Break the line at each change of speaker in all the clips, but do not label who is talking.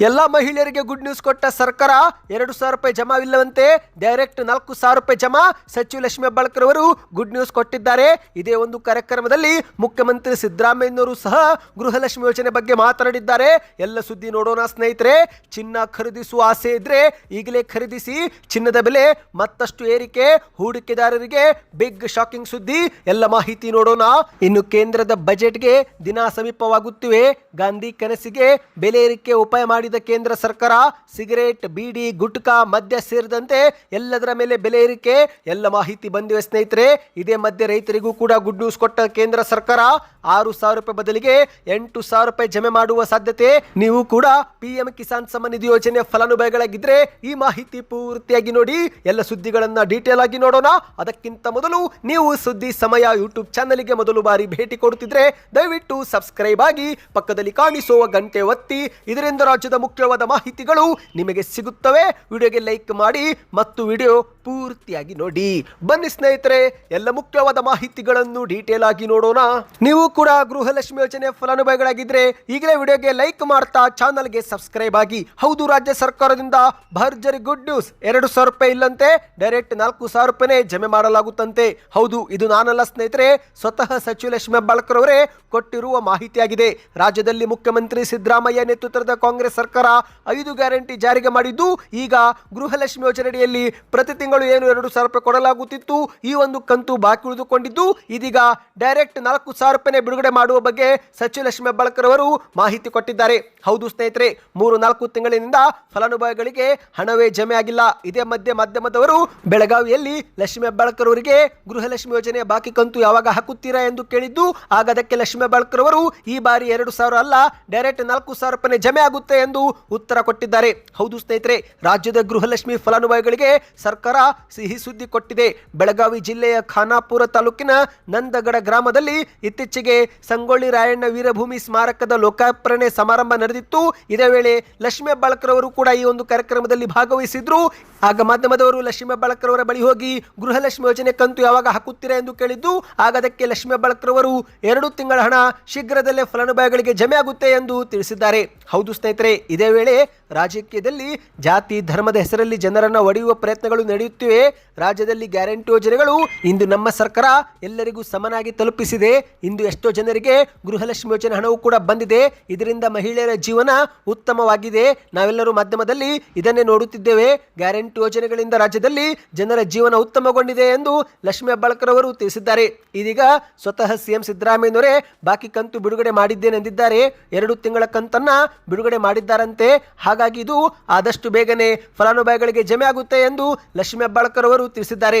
ಎಲ್ಲ ಮಹಿಳೆಯರಿಗೆ good news ಕೊಟ್ಟ ಸರ್ಕಾರ ಎರಡು ಸಾವಿರ ರೂಪಾಯಿ ಜಮಾವಿಲ್ಲವಂತೆ ಡೈರೆಕ್ಟ್ ನಾಲ್ಕು ಸಾವಿರ ರೂಪಾಯಿ ಜಮಾ. ಸಚಿವ ಲಕ್ಷ್ಮೀ ಹೆಬ್ಬಾಳ್ಕರ್ ಅವರು ಗುಡ್ ನ್ಯೂಸ್ ಕೊಟ್ಟಿದ್ದಾರೆ. ಇದೇ ಒಂದು ಕಾರ್ಯಕ್ರಮದಲ್ಲಿ ಮುಖ್ಯಮಂತ್ರಿ ಸಿದ್ದರಾಮಯ್ಯನವರು ಸಹ ಗೃಹಲಕ್ಷ್ಮಿ ಯೋಜನೆ ಬಗ್ಗೆ ಮಾತನಾಡಿದ್ದಾರೆ. ಎಲ್ಲ ಸುದ್ದಿ ನೋಡೋಣ ಸ್ನೇಹಿತರೆ. ಚಿನ್ನ ಖರೀದಿಸುವ ಆಸೆ ಇದ್ರೆ ಈಗಲೇ ಖರೀದಿಸಿ. ಚಿನ್ನದ ಬೆಲೆ ಮತ್ತಷ್ಟು ಏರಿಕೆ. ಹೂಡಿಕೆದಾರರಿಗೆ ಬಿಗ್ ಶಾಕಿಂಗ್ ಸುದ್ದಿ. ಎಲ್ಲ ಮಾಹಿತಿ ನೋಡೋಣ. ಇನ್ನು ಕೇಂದ್ರದ ಬಜೆಟ್ಗೆ ದಿನ ಸಮೀಪವಾಗುತ್ತಿವೆ. ಗಾಂಧಿ ಕನಸಿಗೆ ಬೆಲೆ ಏರಿಕೆ ಉಪಾಯ ಮಾಡಿದ ಕೇಂದ್ರ ಸರ್ಕಾರ ಸಿಗರೇಟ್, ಬೀಡಿ, ಗುಟ್ಕಾ, ಮದ್ಯ ಸೇರಿದಂತೆ ಎಲ್ಲದರ ಮೇಲೆ ಬೆಲೆ ಏರಿಕೆ. ಎಲ್ಲ ಮಾಹಿತಿ ಬಂದಿವೆ ಸ್ನೇಹಿತರೆ. ಇದೇ ಮಧ್ಯೆ ರೈತರಿಗೂ ಕೂಡ ಗುಡ್ ನ್ಯೂಸ್ ಕೊಟ್ಟ ಕೇಂದ್ರ ಸರ್ಕಾರ ಆರು ಸಾವಿರ ರೂಪಾಯಿ ಬದಲಿಗೆ ಎಂಟು ಸಾವಿರ ರೂಪಾಯಿ ಜಮೆ ಮಾಡುವ ಸಾಧ್ಯತೆ. ನೀವು ಕೂಡ ಪಿಎಂ ಕಿಸಾನ್ ಸಮ್ಮಾನ್ ನಿಧಿ ಯೋಜನೆ ಫಲಾನುಭವಿಗಳಾಗಿದ್ರೆ ಈ ಮಾಹಿತಿ ಪೂರ್ತಿಯಾಗಿ ನೋಡಿ. ಎಲ್ಲ ಸುದ್ದಿಗಳನ್ನ ಡೀಟೇಲ್ ಆಗಿ ನೋಡೋಣ. ಅದಕ್ಕಿಂತ ಮೊದಲು ನೀವು ಸುದ್ದಿ ಸಮಯ ಯೂಟ್ಯೂಬ್ ಚಾನಲ್ಗೆ ಮೊದಲು ಬಾರಿ ಭೇಟಿ ಕೊಡುತ್ತಿದ್ರೆ ದಯವಿಟ್ಟು ಸಬ್ಸ್ಕ್ರೈಬ್ ಆಗಿ ಪಕ್ಕದಲ್ಲಿ ಕಾಣಿಸುವ ಗಂಟೆ ಒತ್ತಿ. ಇದರಿಂದ ರಾಜ್ಯದ ಮುಖ್ಯವಾದ ಮಾಹಿತಿಗಳು ನಿಮಗೆ ಸಿಗುತ್ತವೆ. ವಿಡಿಯೋಗೆ ಲೈಕ್ ಮಾಡಿ ಮತ್ತು ವಿಡಿಯೋ ಪೂರ್ತಿಯಾಗಿ ನೋಡಿ. ಬನ್ನಿ ಸ್ನೇಹಿತರೆ, ಎಲ್ಲ ಮುಖ್ಯವಾದ ಮಾಹಿತಿಗಳನ್ನು ಡೀಟೇಲ್ ಆಗಿ ನೋಡೋಣ. ನೀವು ಕೂಡ ಗೃಹಲಕ್ಷ್ಮಿ ಯೋಜನೆ ಫಲಾನುಭವಿಗಳಾಗಿದ್ರೆ ಈಗಲೇ ವಿಡಿಯೋಗೆ ಲೈಕ್ ಮಾಡ್ತಾ ಚಾನಲ್ಗೆ ಸಬ್ಸ್ಕ್ರೈಬ್ ಆಗಿ. ಹೌದು, ರಾಜ್ಯ ಸರ್ಕಾರದಿಂದ ಭರ್ಜರಿ ಗುಡ್ ನ್ಯೂಸ್ ಎರಡು ಸಾವಿರ ರೂಪಾಯಿ ಇಲ್ಲಂತೆ, ಡೈರೆಕ್ಟ್ ನಾಲ್ಕು ಸಾವಿರ ರೂಪಾಯಿನೇ ಜಮೆ ಮಾಡಲಾಗುತ್ತಂತೆ. ಹೌದು, ಇದು ನಾನಲ್ಲ ಸ್ನೇಹಿತರೆ, ಸ್ವತಃ ಸಚಿವ ಲಕ್ಷ್ಮಿ ಹೆಬ್ಬಾಳ್ಕರ್ ಅವರೇ ಕೊಟ್ಟಿರುವ ಮಾಹಿತಿಯಾಗಿದೆ. ರಾಜ್ಯದಲ್ಲಿ ಮುಖ್ಯಮಂತ್ರಿ ಸಿದ್ದರಾಮಯ್ಯ ನೇತೃತ್ವದ ಕಾಂಗ್ರೆಸ್ ಸರ್ಕಾರ ಐದು ಗ್ಯಾರಂಟಿ ಜಾರಿಗೆ ಮಾಡಿದ್ದು, ಈಗ ಗೃಹಲಕ್ಷ್ಮಿ ಯೋಜನೆಯಡಿಯಲ್ಲಿ ಪ್ರತಿ ತಿಂಗಳು ಏನು ಎರಡು ಸಾವಿರ ರೂಪಾಯಿ ಕೊಡಲಾಗುತ್ತಿತ್ತು, ಈ ಒಂದು ಕಂತು ಬಾಕಿ ಉಳಿದುಕೊಂಡಿದ್ದು, ಇದೀಗ ಡೈರೆಕ್ಟ್ ನಾಲ್ಕು ಸಾವಿರ ರೂಪಾಯಿ ಬಿಡುಗಡೆ ಮಾಡುವ ಬಗ್ಗೆ ಸಚಿವ ಲಕ್ಷ್ಮಿ ಹೆಬ್ಬಾಳ್ಕರ್ ಅವರು ಮಾಹಿತಿ ಕೊಟ್ಟಿದ್ದಾರೆ. ಹೌದು ಸ್ನೇಹಿತರೆ, ಮೂರು ನಾಲ್ಕು ತಿಂಗಳಿನಿಂದ ಫಲಾನುಭವಿಗಳಿಗೆ ಹಣವೇ ಜಮೆ ಆಗಿಲ್ಲ. ಇದೇ ಮಧ್ಯೆ ಮಾಧ್ಯಮದವರು ಬೆಳಗಾವಿಯಲ್ಲಿ ಲಕ್ಷ್ಮಿ ಹೆಬ್ಬಾಳ್ಕರ್ ಅವರಿಗೆ ಗೃಹಲಕ್ಷ್ಮಿ ಯೋಜನೆಯ ಬಾಕಿ ಕಂತು ಯಾವಾಗ ಹಾಕುತ್ತೀರಾ ಎಂದು ಕೇಳಿದ್ದು, ಆಗ ಅದಕ್ಕೆ ಲಕ್ಷ್ಮಿ ಹೆಬ್ಬಾಳ್ಕರ್ ಅವರು ಈ ಬಾರಿ ಎರಡು ಸಾವಿರ ಅಲ್ಲ, ಡೈರೆಕ್ಟ್ ನಾಲ್ಕು ಸಾವಿರ ರೂಪಾಯಿ ಜಮೆ ಆಗುತ್ತೆ ಉತ್ತರ ಕೊಟ್ಟಿದ್ದಾರೆ. ಹೌದು ಸ್ನೇಹಿತರೆ, ರಾಜ್ಯದ ಗೃಹಲಕ್ಷ್ಮಿ ಫಲಾನುಭವಿಗಳಿಗೆ ಸರ್ಕಾರ ಸಿಹಿ ಸುದ್ದಿ ಕೊಟ್ಟಿದೆ. ಬೆಳಗಾವಿ ಜಿಲ್ಲೆಯ ಖಾನಾಪುರ ತಾಲೂಕಿನ ನಂದಗಡ ಗ್ರಾಮದಲ್ಲಿ ಇತ್ತೀಚೆಗೆ ಸಂಗೊಳ್ಳಿ ರಾಯಣ್ಣ ವೀರಭೂಮಿ ಸ್ಮಾರಕದ ಲೋಕಾರ್ಪಣೆ ಸಮಾರಂಭ ನಡೆದಿತ್ತು. ಇದೇ ವೇಳೆ ಲಕ್ಷ್ಮೀ ಹೆಬ್ಬಾಳ್ಕರ್ ಕೂಡ ಈ ಒಂದು ಕಾರ್ಯಕ್ರಮದಲ್ಲಿ ಭಾಗವಹಿಸಿದ್ರು. ಆಗ ಮಾಧ್ಯಮದವರು ಲಕ್ಷ್ಮೀ ಹೆಬ್ಬಾಳ್ಕರ್ ಬಳಿ ಹೋಗಿ ಗೃಹಲಕ್ಷ್ಮಿ ಯೋಜನೆ ಕಂತು ಯಾವಾಗ ಹಾಕುತ್ತೀರಾ ಎಂದು ಕೇಳಿದ್ದು, ಆಗ ಅದಕ್ಕೆ ಲಕ್ಷ್ಮೀ ಹೆಬ್ಬಾಳ್ಕರ್ ಎರಡು ತಿಂಗಳ ಹಣ ಶೀಘ್ರದಲ್ಲೇ ಫಲಾನುಭವಿಗಳಿಗೆ ಜಮೆ ಆಗುತ್ತೆ ಎಂದು ತಿಳಿಸಿದ್ದಾರೆ. ಹೌದು ಸ್ನೇಹಿತರೆ ಇದೇ ವೇಳೆ ರಾಜಕೀಯದಲ್ಲಿ ಜಾತಿ ಧರ್ಮದ ಹೆಸರಲ್ಲಿ ಜನರನ್ನು ಒಡೆಯುವ ಪ್ರಯತ್ನಗಳು ನಡೆಯುತ್ತಿವೆ. ರಾಜ್ಯದಲ್ಲಿ ಗ್ಯಾರಂಟಿ ಯೋಜನೆಗಳು ಇಂದು ನಮ್ಮ ಸರ್ಕಾರ ಎಲ್ಲರಿಗೂ ಸಮನಾಗಿ ತಲುಪಿಸಿದೆ. ಇಂದು ಎಷ್ಟೋ ಜನರಿಗೆ ಗೃಹಲಕ್ಷ್ಮಿ ಯೋಜನೆ ಹಣವು ಕೂಡ ಬಂದಿದೆ. ಇದರಿಂದ ಮಹಿಳೆಯರ ಜೀವನ ಉತ್ತಮವಾಗಿದೆ. ನಾವೆಲ್ಲರೂ ಮಾಧ್ಯಮದಲ್ಲಿ ಇದನ್ನೇ ನೋಡುತ್ತಿದ್ದೇವೆ. ಗ್ಯಾರಂಟಿ ಯೋಜನೆಗಳಿಂದ ರಾಜ್ಯದಲ್ಲಿ ಜನರ ಜೀವನ ಉತ್ತಮಗೊಂಡಿದೆ ಎಂದು ಲಕ್ಷ್ಮಿ ಹೆಬ್ಬಾಳ್ಕರ್ ಅವರು ತಿಳಿಸಿದ್ದಾರೆ. ಇದೀಗ ಸ್ವತಃ ಸಿಎಂ ಸಿದ್ದರಾಮಯ್ಯನವರೇ ಬಾಕಿ ಕಂತು ಬಿಡುಗಡೆ ಮಾಡಿದ್ದೇನೆಂದಿದ್ದಾರೆ. ಎರಡು ತಿಂಗಳ ಕಂತನ್ನ ಬಿಡುಗಡೆ ಮಾಡಿದ್ದಾರಂತೆ. ಹಾಗಾಗಿ ಇದು ಆದಷ್ಟು ಬೇಗನೆ ಫಲಾನುಭವಿಗಳಿಗೆ ಜಮೆ ಆಗುತ್ತೆ ಎಂದು ಲಕ್ಷ್ಮೀ ಹೆಬ್ಬಾಳ್ಕರ್ ಅವರು ತಿಳಿಸಿದ್ದಾರೆ.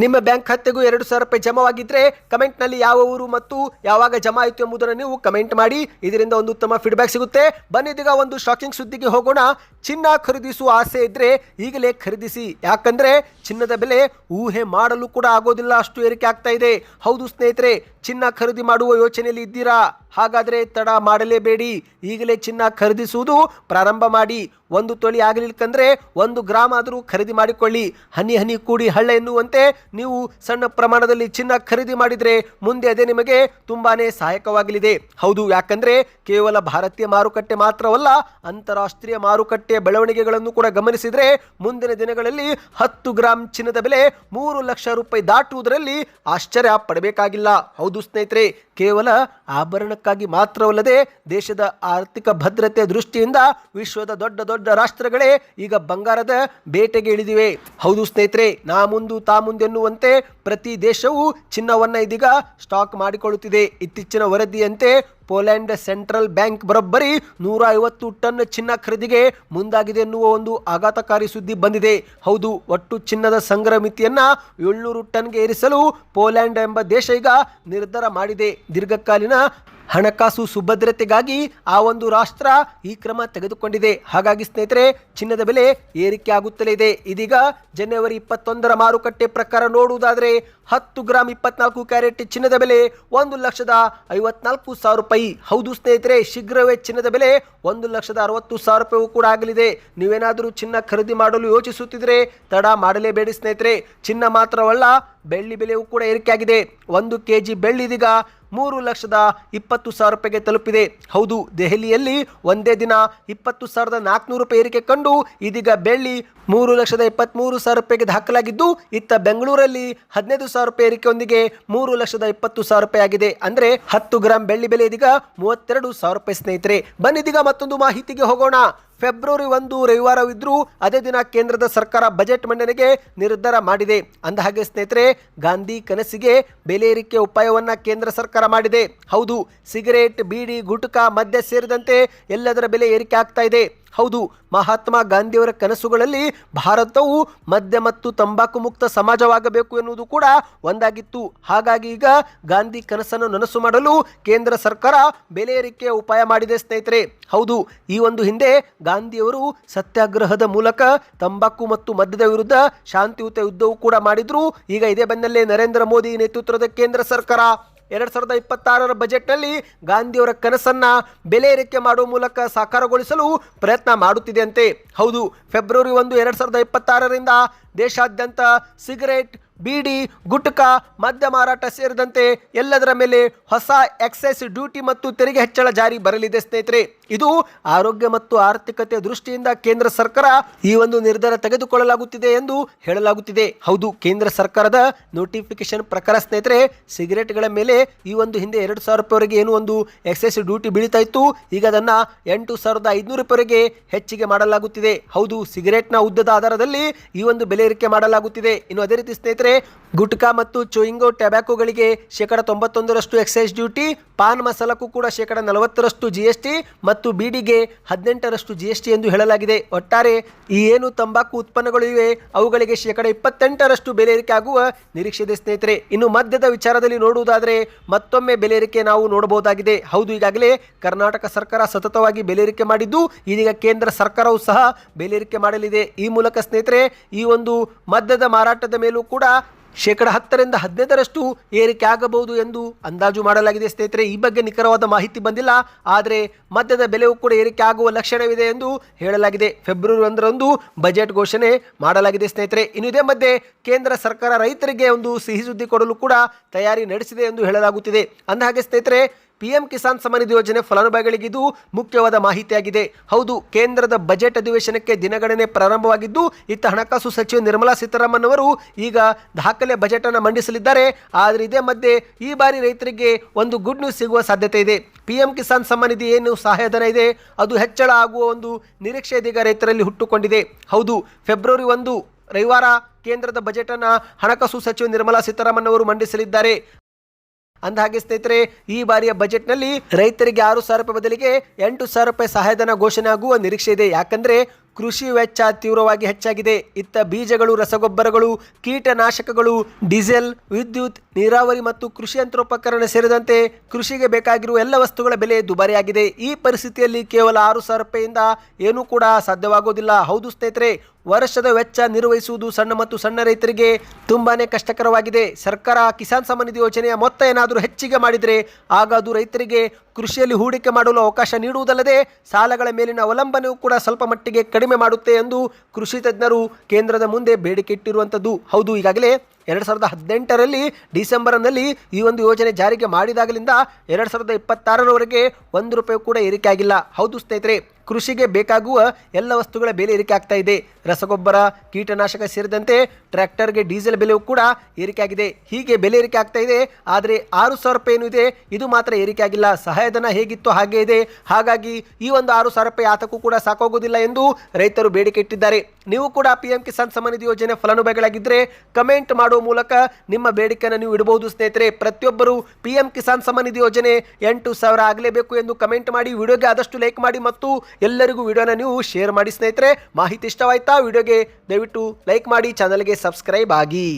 ನಿಮ್ಮ ಬ್ಯಾಂಕ್ ಖಾತೆಗೂ ಎರಡು ಸಾವಿರ ರೂಪಾಯಿ ಜಮಾವಾಗಿದ್ರೆ ಕಮೆಂಟ್ನಲ್ಲಿ ಯಾವ ಊರು ಮತ್ತು ಯಾವಾಗ ಜಮಾ ಆಯಿತು ಎಂಬುದನ್ನು ನೀವು ಕಮೆಂಟ್ ಮಾಡಿ. ಇದರಿಂದ ಒಂದು ಉತ್ತಮ ಫೀಡ್ಬ್ಯಾಕ್ ಸಿಗುತ್ತೆ. ಬನ್ನಿದೀಗ ಒಂದು ಶಾಕಿಂಗ್ ಸುದ್ದಿಗೆ ಹೋಗೋಣ. ಚಿನ್ನ ಖರೀದಿಸುವ ಆಸೆ ಇದ್ದರೆ ಈಗಲೇ ಖರೀದಿಸಿ. ಯಾಕಂದರೆ ಚಿನ್ನದ ಬೆಲೆ ಊಹೆ ಮಾಡಲು ಕೂಡ ಆಗೋದಿಲ್ಲ, ಅಷ್ಟು ಏರಿಕೆ ಆಗ್ತಾ ಇದೆ. ಹೌದು ಸ್ನೇಹಿತರೆ, ಚಿನ್ನ ಖರೀದಿ ಮಾಡುವ ಯೋಚನೆಯಲ್ಲಿ ಇದ್ದೀರಾ? ಹಾಗಾದರೆ ತಡ ಮಾಡಲೇಬೇಡಿ. ಈಗಲೇ ಚಿನ್ನ ಖರೀದಿಸುವುದು ಪ್ರಾರಂಭ ಮಾಡಿ. ಒಂದು ತೊಳಿ ಆಗಲಿಲ್ಲಕಂದ್ರೆ ಒಂದು ಗ್ರಾಮ್ ಆದರೂ ಖರೀದಿ ಮಾಡಿಕೊಳ್ಳಿ. ಹನಿ ಹನಿ ಕೂಡಿ ಹಳ್ಳ ಎನ್ನುವಂತೆ ನೀವು ಸಣ್ಣ ಪ್ರಮಾಣದಲ್ಲಿ ಚಿನ್ನ ಖರೀದಿ ಮಾಡಿದರೆ ಮುಂದೆ ಅದೇ ನಿಮಗೆ ತುಂಬಾನೇ ಸಹಾಯಕವಾಗಲಿದೆ. ಹೌದು, ಯಾಕಂದ್ರೆ ಕೇವಲ ಭಾರತೀಯ ಮಾರುಕಟ್ಟೆ ಮಾತ್ರವಲ್ಲ, ಅಂತಾರಾಷ್ಟ್ರೀಯ ಮಾರುಕಟ್ಟೆಯ ಬೆಳವಣಿಗೆಗಳನ್ನು ಕೂಡ ಗಮನಿಸಿದರೆ ಮುಂದಿನ ದಿನಗಳಲ್ಲಿ ಹತ್ತು ಗ್ರಾಂ ಚಿನ್ನದ ಬೆಲೆ ಮೂರು ಲಕ್ಷ ರೂಪಾಯಿ ದಾಟುವುದರಲ್ಲಿ ಆಶ್ಚರ್ಯ ಪಡಬೇಕಾಗಿಲ್ಲ. ಹೌದು ಸ್ನೇಹಿತರೆ, ಕೇವಲ ಆಭರಣಕ್ಕಾಗಿ ಮಾತ್ರವಲ್ಲದೆ ದೇಶದ ಆರ್ಥಿಕ ಭದ್ರತೆ ದೃಷ್ಟಿಯಿಂದ ವಿಶ್ವದ ದೊಡ್ಡ ದೊಡ್ಡ ರಾಷ್ಟ್ರಗಳೇ ಈಗ ಬಂಗಾರದ ಬೇಟೆಗೆ ಇಳಿದಿವೆ. ಹೌದು ಸ್ನೇಹಿತರೆ, ನಾ ಮುಂದು ತಾ ಮುಂದೆನ್ನುವಂತೆ ಪ್ರತಿ ದೇಶವು ಚಿನ್ನವನ್ನು ಇದೀಗ ಸ್ಟಾಕ್ ಮಾಡಿಕೊಳ್ಳುತ್ತಿದೆ. ಇತ್ತೀಚಿನ ವರದಿಯಂತೆ ಪೋಲೆಂಡ್ ಸೆಂಟ್ರಲ್ ಬ್ಯಾಂಕ್ ಬರೋಬ್ಬರಿ ನೂರ ಐವತ್ತು ಟನ್ ಚಿನ್ನ ಖರೀದಿಗೆ ಮುಂದಾಗಿದೆ ಎನ್ನುವ ಒಂದು ಆಘಾತಕಾರಿ ಸುದ್ದಿ ಬಂದಿದೆ. ಹೌದು, ಒಟ್ಟು ಚಿನ್ನದ ಸಂಗ್ರಹ ಮಿತಿಯನ್ನ ಏಳ್ನೂರು ಟನ್ಗೆ ಏರಿಸಲು ಪೋಲೆಂಡ್ ಎಂಬ ದೇಶ ಈಗ ನಿರ್ಧಾರ ಮಾಡಿದೆ. ದೀರ್ಘಕಾಲೀನ ಹಣಕಾಸು ಸುಭದ್ರತೆಗಾಗಿ ಆ ಒಂದು ರಾಷ್ಟ್ರ ಈ ಕ್ರಮ ತೆಗೆದುಕೊಂಡಿದೆ. ಹಾಗಾಗಿ ಸ್ನೇಹಿತರೆ, ಚಿನ್ನದ ಬೆಲೆ ಏರಿಕೆ ಆಗುತ್ತಲೇ ಇದೆ. ಇದೀಗ ಜನವರಿ ಇಪ್ಪತ್ತೊಂದರ ಮಾರುಕಟ್ಟೆ ಪ್ರಕಾರ ನೋಡುವುದಾದರೆ ಹತ್ತು ಗ್ರಾಮ್ ಇಪ್ಪತ್ನಾಲ್ಕು ಕ್ಯಾರೆಟ್ ಚಿನ್ನದ ಬೆಲೆ ಒಂದು ಲಕ್ಷದ ಐವತ್ನಾಲ್ಕು ಸಾವಿರ ರೂಪಾಯಿ. ಹೌದು ಸ್ನೇಹಿತರೆ, ಶೀಘ್ರವೇ ಚಿನ್ನದ ಬೆಲೆ ಒಂದು ಲಕ್ಷದ ಅರವತ್ತು ಸಾವಿರ ರೂಪಾಯಿ ಕೂಡ ಆಗಲಿದೆ. ನೀವೇನಾದರೂ ಚಿನ್ನ ಖರೀದಿ ಮಾಡಲು ಯೋಚಿಸುತ್ತಿದ್ರೆ ತಡ ಮಾಡಲೇಬೇಡಿ ಸ್ನೇಹಿತರೆ. ಚಿನ್ನ ಮಾತ್ರವಲ್ಲ, ಬೆಳ್ಳಿ ಬೆಲೆಯೂ ಕೂಡ ಏರಿಕೆಯಾಗಿದೆ. ಒಂದು ಕೆ ಜಿ ಬೆಳ್ಳಿ ಇದೀಗ ಮೂರು ಲಕ್ಷದ ಇಪ್ಪತ್ತು ಸಾವಿರ ರೂಪಾಯಿಗೆ ತಲುಪಿದೆ. ಹೌದು, ದೆಹಲಿಯಲ್ಲಿ ಒಂದೇ ದಿನ ಇಪ್ಪತ್ತು ಸಾವಿರದ ನಾಲ್ಕುನೂರು ರೂಪಾಯಿ ಏರಿಕೆ ಕಂಡು ಇದೀಗ ಬೆಳ್ಳಿ ಮೂರು ಲಕ್ಷದ ಇಪ್ಪತ್ತ್ಮೂರು ಸಾವಿರ ರೂಪಾಯಿಗೆ ದಾಖಲಾಗಿದ್ದು, ಇತ್ತ ಬೆಂಗಳೂರಲ್ಲಿ ಹದಿನೈದು ಸಾವಿರ ರೂಪಾಯಿ ಏರಿಕೆಯೊಂದಿಗೆ ಮೂರು ಲಕ್ಷದ ಇಪ್ಪತ್ತು ಸಾವಿರ ರೂಪಾಯಿ ಆಗಿದೆ. ಅಂದ್ರೆ ಹತ್ತು ಗ್ರಾಂ ಬೆಳ್ಳಿ ಬೆಲೆ ಇದೀಗ ಮೂವತ್ತೆರಡು ಸಾವಿರ ರೂಪಾಯಿ ಸ್ನೇಹಿತರೆ. ಬನ್ನಿದೀಗ ಮತ್ತೊಂದು ಮಾಹಿತಿಗೆ ಹೋಗೋಣ. ಫೆಬ್ರವರಿ ಒಂದು ರವಿವಾರವಿದ್ರೂ ಅದೇ ದಿನ ಕೇಂದ್ರದ ಸರ್ಕಾರ ಬಜೆಟ್ ಮಂಡನೆಗೆ ನಿರ್ಧಾರ ಮಾಡಿದೆ. ಅಂದಹಾಗೆ ಸ್ನೇಹಿತರೆ, ಗಾಂಧಿ ಕನಸಿಗೆ ಬೆಲೆ ಏರಿಕೆ ಉಪಾಯವನ್ನ ಕೇಂದ್ರ ಸರ್ಕಾರ ಮಾಡಿದೆ. ಹೌದು, ಸಿಗರೇಟ್, ಬೀಡಿ, ಗುಟ್ಕಾ ಮದ್ಯ ಸೇರಿದಂತೆ ಎಲ್ಲದರ ಬೆಲೆ ಏರಿಕೆ ಆಗ್ತಾ ಇದೆ. ಹೌದು, ಮಹಾತ್ಮ ಗಾಂಧಿಯವರ ಕನಸುಗಳಲ್ಲಿ ಭಾರತವು ಮದ್ಯ ಮತ್ತು ತಂಬಾಕು ಮುಕ್ತ ಸಮಾಜವಾಗಬೇಕು ಎನ್ನುವುದು ಕೂಡ ಒಂದಾಗಿತ್ತು. ಹಾಗಾಗಿ ಈಗ ಗಾಂಧಿ ಕನಸನ್ನು ನನಸು ಮಾಡಲು ಕೇಂದ್ರ ಸರ್ಕಾರ ಬೆಲೆ ಉಪಾಯ ಮಾಡಿದೆ ಸ್ನೇಹಿತರೆ. ಹೌದು, ಈ ಒಂದು ಹಿಂದೆ ಗಾಂಧಿಯವರು ಸತ್ಯಾಗ್ರಹದ ಮೂಲಕ ತಂಬಾಕು ಮತ್ತು ಮದ್ಯದ ವಿರುದ್ಧ ಶಾಂತಿಯುತ ಯುದ್ಧವೂ ಕೂಡ ಮಾಡಿದ್ರು. ಈಗ ಇದೇ ಬೆನ್ನಲ್ಲೇ ನರೇಂದ್ರ ಮೋದಿ ನೇತೃತ್ವದ ಕೇಂದ್ರ ಸರ್ಕಾರ. ಎರಡ್ ಸಾವಿರದ ಇಪ್ಪತ್ತಾರರ ಬಜೆಟ್ನಲ್ಲಿ ಗಾಂಧಿಯವರ ಕನಸನ್ನ ಬೆಲೆ ಏರಿಕೆ ಮಾಡುವ ಮೂಲಕ ಸಾಕಾರಗೊಳಿಸಲು ಪ್ರಯತ್ನ ಮಾಡುತ್ತಿದೆಯಂತೆ. ಹೌದು, ಫೆಬ್ರವರಿ ಒಂದು ಎರಡು ಸಾವಿರದ ಇಪ್ಪತ್ತಾರರಿಂದ ದೇಶಾದ್ಯಂತ ಸಿಗರೇಟ್, ಬೀಡಿ, ಗುಟ್ಕಾ, ಮದ್ಯ ಮಾರಾಟ ಸೇರಿದಂತೆ ಎಲ್ಲದರ ಮೇಲೆ ಹೊಸ ಎಕ್ಸೈಸ್ ಡ್ಯೂಟಿ ಮತ್ತು ತೆರಿಗೆ ಹೆಚ್ಚಳ ಜಾರಿ ಬರಲಿದೆ ಸ್ನೇಹಿತರೆ. ಇದು ಆರೋಗ್ಯ ಮತ್ತು ಆರ್ಥಿಕತೆ ದೃಷ್ಟಿಯಿಂದ ಕೇಂದ್ರ ಸರ್ಕಾರ ಈ ಒಂದು ನಿರ್ಧಾರ ತೆಗೆದುಕೊಳ್ಳಲಾಗುತ್ತಿದೆ ಎಂದು ಹೇಳಲಾಗುತ್ತಿದೆ. ಹೌದು, ಕೇಂದ್ರ ಸರ್ಕಾರದ ನೋಟಿಫಿಕೇಶನ್ ಪ್ರಕಾರ ಸ್ನೇಹಿತರೆ, ಸಿಗರೇಟ್ಗಳ ಮೇಲೆ ಈ ಒಂದು ಹಿಂದೆ ಎರಡು ಸಾವಿರ ರೂಪಾಯಿವರೆಗೆ ಏನು ಒಂದು ಎಕ್ಸೈಸ್ ಡ್ಯೂಟಿ ಬೀಳ್ತಾ ಇತ್ತು. ಈಗ ಅದನ್ನ ಎಂಟು ಸಾವಿರದ ಐದುನೂರು ರೂಪಾಯಿವರೆಗೆ ಹೆಚ್ಚಿಗೆ ಮಾಡಲಾಗುತ್ತಿದೆ. ಹೌದು, ಸಿಗರೇಟ್ನ ಉದ್ದದ ಆಧಾರದಲ್ಲಿ ಈ ಒಂದು ಬೆಲೆ ಏರಿಕೆ ಮಾಡಲಾಗುತ್ತಿದೆ. ಇನ್ನು ಅದೇ ರೀತಿ ಸ್ನೇಹಿತರೆ, ಗುಟ್ಕಾ ಮತ್ತು ಚೋಯಿಂಗೋ ಟೊಬ್ಯಾಕೋಗಳಿಗೆ ಶೇಕಡ ತೊಂಬತ್ತೊಂದರಷ್ಟು ಎಕ್ಸೈಸ್ ಡ್ಯೂಟಿ, ಪಾನ್ ಮಸಾಲಕ್ಕೂ ಕೂಡ ಶೇಕಡ ನಲವತ್ತರಷ್ಟು ಜಿ ಎಸ್ ಟಿ ಮತ್ತು ಬೀಡಿಗೆ ಹದಿನೆಂಟರಷ್ಟು ಜಿ ಎಸ್ ಟಿ ಎಂದು ಹೇಳಲಾಗಿದೆ. ಒಟ್ಟಾರೆ ಈ ಏನು ತಂಬಾಕು ಉತ್ಪನ್ನಗಳು ಇವೆ, ಅವುಗಳಿಗೆ ಶೇಕಡ ಇಪ್ಪತ್ತೆಂಟರಷ್ಟು ಬೆಲೆ ಏರಿಕೆ ಆಗುವ ನಿರೀಕ್ಷೆ ಸ್ನೇಹಿತರೆ. ಇನ್ನು ಮದ್ಯದ ವಿಚಾರದಲ್ಲಿ ನೋಡುವುದಾದರೆ ಮತ್ತೊಮ್ಮೆ ಬೆಲೆ ಏರಿಕೆ ನಾವು ನೋಡಬಹುದಾಗಿದೆ. ಹೌದು, ಈಗಾಗಲೇ ಕರ್ನಾಟಕ ಸರ್ಕಾರ ಸತತವಾಗಿ ಬೆಲೆ ಏರಿಕೆ ಮಾಡಿದ್ದು, ಇದೀಗ ಕೇಂದ್ರ ಸರ್ಕಾರವು ಸಹ ಬೆಲೆ ಏರಿಕೆ ಮಾಡಲಿದೆ. ಈ ಮೂಲಕ ಸ್ನೇಹಿತರೆ, ಈ ಒಂದು ಮದ್ಯದ ಮಾರಾಟದ ಮೇಲೂ ಕೂಡ ಶೇಕಡ ಹತ್ತರಿಂದ ಹದಿನೈದರಷ್ಟು ಏರಿಕೆ ಆಗಬಹುದು ಎಂದು ಅಂದಾಜು ಮಾಡಲಾಗಿದೆ. ಸ್ನೇಹಿತರೆ, ಈ ಬಗ್ಗೆ ನಿಖರವಾದ ಮಾಹಿತಿ ಬಂದಿಲ್ಲ. ಆದರೆ ಮದ್ಯದ ಬೆಲೆಯೂ ಕೂಡ ಏರಿಕೆ ಆಗುವ ಲಕ್ಷಣವಿದೆ ಎಂದು ಹೇಳಲಾಗಿದೆ. ಫೆಬ್ರವರಿ ಒಂದರಂದು ಬಜೆಟ್ ಘೋಷಣೆ ಮಾಡಲಾಗಿದೆ. ಸ್ನೇಹಿತರೆ ಇನ್ನು ಇದೇ ಮಧ್ಯೆ ಕೇಂದ್ರ ಸರ್ಕಾರ ರೈತರಿಗೆ ಒಂದು ಸಿಹಿ ಸುದ್ದಿ ಕೊಡಲು ಕೂಡ ತಯಾರಿ ನಡೆಸಿದೆ ಎಂದು ಹೇಳಲಾಗುತ್ತಿದೆ. ಅಂದಹಾಗೆ ಸ್ನೇಹಿತರೆ ಪಿಎಂ ಕಿಸಾನ್ ಸಮ್ಮಾನಿಧಿ ಯೋಜನೆ ಫಲಾನುಭವಿಗಳಿಗಿದು ಮುಖ್ಯವಾದ ಮಾಹಿತಿಯಾಗಿದೆ. ಹೌದು, ಕೇಂದ್ರದ ಬಜೆಟ್ ಅಧಿವೇಶನಕ್ಕೆ ದಿನಗಣನೆ ಪ್ರಾರಂಭವಾಗಿದ್ದು, ಇತ್ತ ಹಣಕಾಸು ಸಚಿವೆ ನಿರ್ಮಲಾ ಸೀತಾರಾಮನ್ ಅವರು ಈಗ ದಾಖಲೆ ಬಜೆಟ್ ಅನ್ನು ಮಂಡಿಸಲಿದ್ದಾರೆ. ಆದರೆ ಇದೇ ಮಧ್ಯೆ ಈ ಬಾರಿ ರೈತರಿಗೆ ಒಂದು ಗುಡ್ ನ್ಯೂಸ್ ಸಿಗುವ ಸಾಧ್ಯತೆ ಇದೆ. ಪಿಎಂ ಕಿಸಾನ್ ಸಮ್ಮಾನಿಧಿ ಏನು ಸಹಾಯಧನ ಇದೆ? ಅದು ಹೆಚ್ಚಳ ಆಗುವ ಒಂದು ನಿರೀಕ್ಷೆ ಇದೀಗ ರೈತರಲ್ಲಿ ಹುಟ್ಟುಕೊಂಡಿದೆ. ಹೌದು, ಫೆಬ್ರವರಿ ಒಂದು ರವಿವಾರ ಕೇಂದ್ರದ ಬಜೆಟ್ ಅನ್ನು ಹಣಕಾಸು ಸಚಿವೆ ನಿರ್ಮಲಾ ಸೀತಾರಾಮನ್ ಅವರು ಮಂಡಿಸಲಿದ್ದಾರೆ. ಅಂದಹಾಗೆ ಸ್ನೇಹಿತರೆ, ಈ ಬಾರಿಯ ಬಜೆಟ್ನಲ್ಲಿ ರೈತರಿಗೆ ಆರು ಸಾವಿರ ರೂಪಾಯಿ ಬದಲಿಗೆ ಎಂಟು ಸಾವಿರ ರೂಪಾಯಿ ಸಹಾಯಧನ ಘೋಷಣೆ ಆಗುವ ನಿರೀಕ್ಷೆ ಇದೆ. ಯಾಕಂದ್ರೆ ಕೃಷಿ ವೆಚ್ಚ ತೀವ್ರವಾಗಿ ಹೆಚ್ಚಾಗಿದೆ. ಇತ್ತ ಬೀಜಗಳು, ರಸಗೊಬ್ಬರಗಳು, ಕೀಟನಾಶಕಗಳು, ಡೀಸೆಲ್, ವಿದ್ಯುತ್, ನೀರಾವರಿ ಮತ್ತು ಕೃಷಿ ಯಂತ್ರೋಪಕರಣ ಸೇರಿದಂತೆ ಕೃಷಿಗೆ ಬೇಕಾಗಿರುವ ಎಲ್ಲ ವಸ್ತುಗಳ ಬೆಲೆ ದುಬಾರಿಯಾಗಿದೆ. ಈ ಪರಿಸ್ಥಿತಿಯಲ್ಲಿ ಕೇವಲ ಆರು ಸಾವಿರ ರೂಪಾಯಿಯಿಂದ ಏನೂ ಕೂಡ ಸಾಧ್ಯವಾಗೋದಿಲ್ಲ. ಹೌದು ಸ್ನೇಹಿತರೆ ವರ್ಷದ ವೆಚ್ಚ ನಿರ್ವಹಿಸುವುದು ಸಣ್ಣ ಮತ್ತು ಸಣ್ಣ ರೈತರಿಗೆ ತುಂಬಾನೇ ಕಷ್ಟಕರವಾಗಿದೆ. ಸರ್ಕಾರ ಕಿಸಾನ್ ಸಮ್ಮಾನ್ ನಿಧಿ ಯೋಜನೆಯ ಮೊತ್ತ ಏನಾದರೂ ಹೆಚ್ಚಿಗೆ ಮಾಡಿದರೆ ಆಗ ಅದು ರೈತರಿಗೆ ಕೃಷಿಯಲ್ಲಿ ಹೂಡಿಕೆ ಮಾಡಲು ಅವಕಾಶ ನೀಡುವುದಲ್ಲದೆ ಸಾಲಗಳ ಮೇಲಿನ ಅವಲಂಬನೆಯೂ ಕೂಡ ಸ್ವಲ್ಪ ಮಟ್ಟಿಗೆ ಕಡಿಮೆ ಮಾಡುತ್ತೆ ಎಂದು ಕೃಷಿ ತಜ್ಞರು ಕೇಂದ್ರದ ಮುಂದೆ ಬೇಡಿಕೆ ಇಟ್ಟಿರುವಂಥದ್ದು. ಹೌದು, ಈಗಾಗಲೇ ಎರಡು ಸಾವಿರದ ಹದಿನೆಂಟರಲ್ಲಿ ಡಿಸೆಂಬರ್ನಲ್ಲಿ ಈ ಒಂದು ಯೋಜನೆ ಜಾರಿಗೆ ಮಾಡಿದಾಗಲಿಂದ ಎರಡು ಸಾವಿರದ ಇಪ್ಪತ್ತಾರರವರೆಗೆ ಒಂದು ರೂಪಾಯಿ ಕೂಡ ಏರಿಕೆ ಆಗಿಲ್ಲ. ಹೌದು ಸ್ನೇಹಿತರೆ ಕೃಷಿಗೆ ಬೇಕಾಗುವ ಎಲ್ಲ ವಸ್ತುಗಳ ಬೆಲೆ ಏರಿಕೆ ಆಗ್ತಾ ಇದೆ. ರಸಗೊಬ್ಬರ, ಕೀಟನಾಶಕ ಸೇರಿದಂತೆ ಟ್ರ್ಯಾಕ್ಟರ್ಗೆ ಡೀಸೆಲ್ ಬೆಲೆಯೂ ಕೂಡ ಏರಿಕೆ ಆಗಿದೆ. ಹೀಗೆ ಬೆಲೆ ಏರಿಕೆ ಆಗ್ತಾ ಇದೆ. ಆದರೆ ಆರು ಸಾವಿರ ರೂಪಾಯಿ ಏನು ಇದೆ. ಇದು ಮಾತ್ರ ಏರಿಕೆ ಆಗಿಲ್ಲ. ಸಹಾಯಧನ ಹೇಗಿತ್ತು ಹಾಗೆ ಇದೆ. ಹಾಗಾಗಿ ಈ ಒಂದು ಆರು ಸಾವಿರ ರೂಪಾಯಿ ಆತಕ್ಕೂ ಕೂಡ ಸಾಕಾಗೋದಿಲ್ಲ ಎಂದು ರೈತರು ಬೇಡಿಕೆ ಇಟ್ಟಿದ್ದಾರೆ. ನೀವು ಕೂಡ ಪಿ ಎಂ ಕಿಸಾನ್ ಸಮ್ಮಾನ್ ನಿಧಿ ಯೋಜನೆ ಫಲಾನುಭವಿಗಳಾಗಿದ್ದರೆ ಕಮೆಂಟ್ ಮಾಡುವ ಮೂಲಕ ನಿಮ್ಮ ಬೇಡಿಕೆಯನ್ನು ನೀವು ಇಡಬಹುದು ಸ್ನೇಹಿತರೆ. ಪ್ರತಿಯೊಬ್ಬರು ಪಿ ಎಂ ಕಿಸಾನ್ ಸಮ್ಮಾನ್ ನಿಧಿ ಯೋಜನೆ ಎಂಟು ಸಾವಿರ ಆಗಲೇಬೇಕು ಎಂದು ಕಮೆಂಟ್ ಮಾಡಿ. ವಿಡಿಯೋಗೆ ಆದಷ್ಟು ಲೈಕ್ ಮಾಡಿ ಮತ್ತು ಎಲ್ಲರಿಗೂ ವಿಡಿಯೋನ ನೀವು ಶೇರ್ ಮಾಡಿ ಸ್ನೇಹಿತರೆ, ಮಾಹಿತಿ ಇಷ್ಟವಾಯ್ತಾ ವಿಡಿಯೋಗೆ ದಯವಿಟ್ಟು ಲೈಕ್ ಮಾಡಿ ಚಾನಲ್ಗೆ ಸಬ್ಸ್ಕ್ರೈಬ್ ಆಗಿ.